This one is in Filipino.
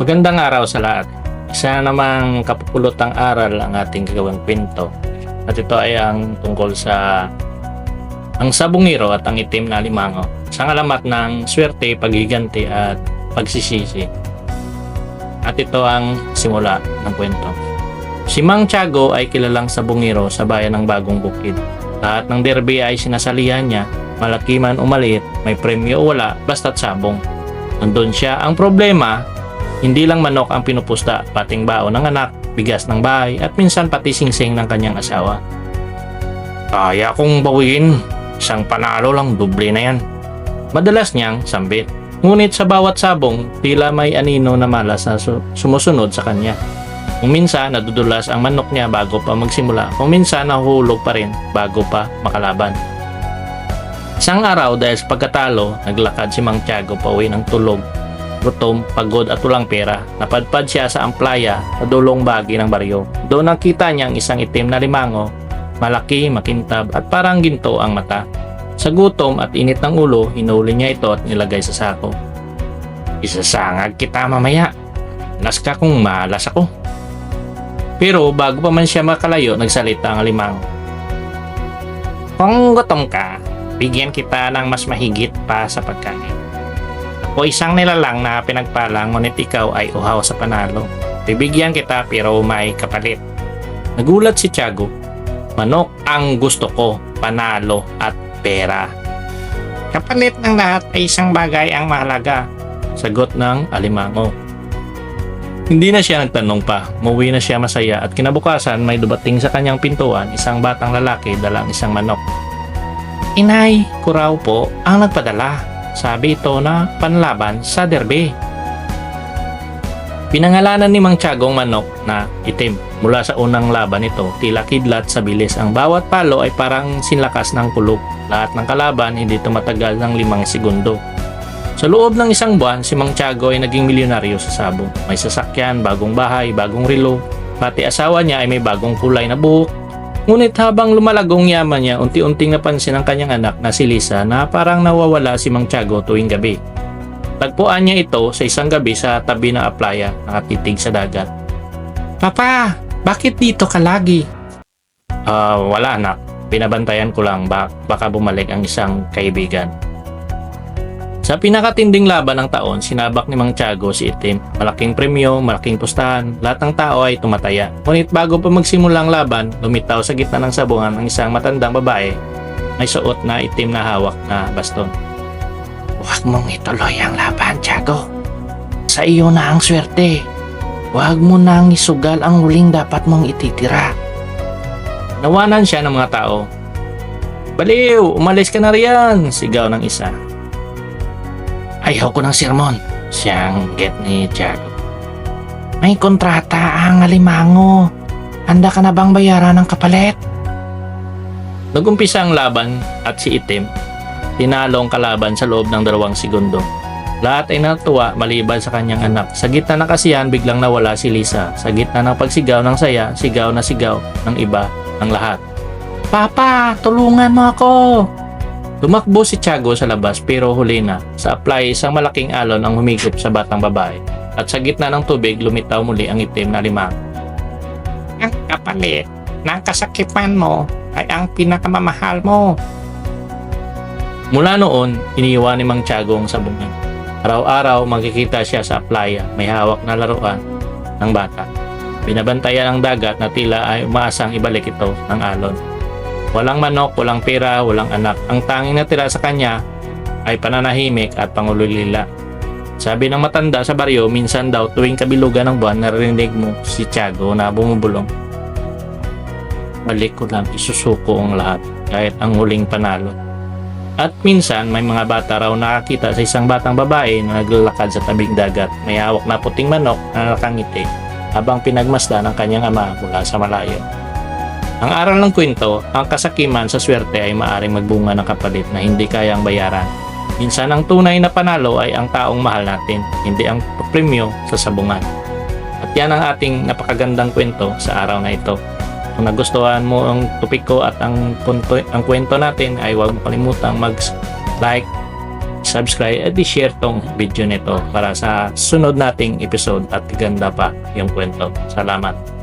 Magandang araw sa lahat. Isa namang kapupulutang aral ang ating gagawing kwento. At ito ay ang tungkol sa ang sabungiro at ang itim na limango. Sa alamat ng swerte, paghiganti at pagsisisi. At ito ang simula ng kwento. Si Mang Tiago ay kilalang sabungiro sa bayan ng Bagong Bukid. Lahat ng derby ay sinasalihan niya, malaki man o maliit, may premyo o wala, basta't sabong. Nandun siya. Ang problema, hindi lang manok ang pinupusta, pating baon ng anak, bigas ng bahay, at minsan pati singsing ng kanyang asawa. Kaya kong bawiin. Isang panalo lang, doble na yan. Madalas niyang sambit. Ngunit sa bawat sabong, tila may anino na malas na su- sumusunod sa kanya. Kung minsan, nadudulas ang manok niya bago pa magsimula. Kung minsan, nahuhulog pa rin bago pa makalaban. Isang araw dahil sa pagkatalo, naglakad si Mang Tiago pauwi ng tulog gutom, pagod at walang pera. Napadpad siya sa amplaya sa dulong bagi ng baryo. Doon nakita niya ang isang itim na limango, malaki, makintab at parang ginto ang mata. Sa gutom at init ng ulo, hinuli niya ito at nilagay sa sako. Isasangag kita mamaya. Las ka kung malas ako. Pero bago pa man siya makalayo, nagsalita ang limango. Kung gutom ka, bigyan kita ng mas mahigit pa sa pagkain o isang nilalang na pinagpalang ngunit ikaw ay uhaw sa panalo. Bibigyan kita pero may kapalit. Nagulat si Tiago. Manok ang gusto ko, panalo at pera. Kapalit ng lahat ay isang bagay ang mahalaga. Sagot ng alimango. Hindi na siya nagtanong pa. Muwi na siya masaya at kinabukasan may dumating sa kanyang pintuan isang batang lalaki dalang isang manok. Inay, kuraw po ang nagpadala. Sabi ito na panlaban sa derby. Pinangalanan ni Mang Tiago ang manok na itim. Mula sa unang laban ito, tila kidlat sa bilis. Ang bawat palo ay parang sinlakas ng kulog. Lahat ng kalaban hindi tumatagal ng limang segundo. Sa loob ng isang buwan, si Mang Tiago ay naging milyonaryo sa sabong. May sasakyan, bagong bahay, bagong relo. Pati asawa niya ay may bagong kulay na buhok Ngunit habang lumalagong yaman niya, unti-unting napansin ng kanyang anak na si Lisa na parang nawawala si Mang Tiago tuwing gabi. Tagpuan niya ito sa isang gabi sa tabi ng aplaya, nakatitig sa dagat. Papa, bakit dito ka lagi? Ah, wala anak. Pinabantayan ko lang ba baka bumalik ang isang kaibigan. Sa pinakatinding laban ng taon, sinabak ni Mang Tiago si Itim. Malaking premyo, malaking pustahan, lahat ng tao ay tumataya. Ngunit bago pa magsimula ang laban, lumitaw sa gitna ng sabungan ang isang matandang babae may suot na itim na hawak na baston. Huwag mong ituloy ang laban, Tiago. Sa iyo na ang swerte. Huwag mo nang isugal ang huling dapat mong ititira. Nawanan siya ng mga tao. Baliw, umalis ka na riyan, sigaw ng isa. Ayaw ko ng sermon. Siyang get ni Tiago. May kontrata ang alimango. Handa ka na bang bayaran ng kapalit? Nagumpisa ang laban at si Itim, tinalo ang kalaban sa loob ng dalawang segundo. Lahat ay natuwa maliban sa kanyang anak. Sa gitna ng kasiyahan, biglang nawala si Lisa. Sa gitna ng pagsigaw ng saya, sigaw na sigaw ng iba ng lahat. Papa, tulungan mo ako! Tumakbo si Tiago sa labas pero huli na. Sa apply, isang malaking alon ang humigop sa batang babae. At sa gitna ng tubig, lumitaw muli ang itim na limang. Ang kapalit ng kasakipan mo ay ang pinakamamahal mo. Mula noon, iniiwan ni Mang Tiago ang sabungan. Araw-araw makikita siya sa playa, may hawak na laruan ng bata. Binabantayan ang dagat na tila ay umaasang ibalik ito ng alon. Walang manok, walang pera, walang anak. Ang tanging natira sa kanya ay pananahimik at pangululila. Sabi ng matanda sa baryo, minsan daw tuwing kabilugan ng buwan narinig mo si Tiago na bumubulong. Balik ko lang, isusuko ang lahat, kahit ang huling panalo. At minsan, may mga bata raw nakakita sa isang batang babae na naglalakad sa tabing dagat. May hawak na puting manok na nakangiti habang pinagmasda ng kanyang ama mula sa malayo. Ang aral ng kwento, ang kasakiman sa swerte ay maaring magbunga ng kapalit na hindi kayang bayaran. Minsan ang tunay na panalo ay ang taong mahal natin, hindi ang premyo sa sabungan. At yan ang ating napakagandang kwento sa araw na ito. Kung nagustuhan mo ang topik ko at ang, punto, ang kwento natin ay huwag mo kalimutang mag-like, i-subscribe at i-share tong video nito para sa sunod nating episode at ganda pa yung kwento. Salamat.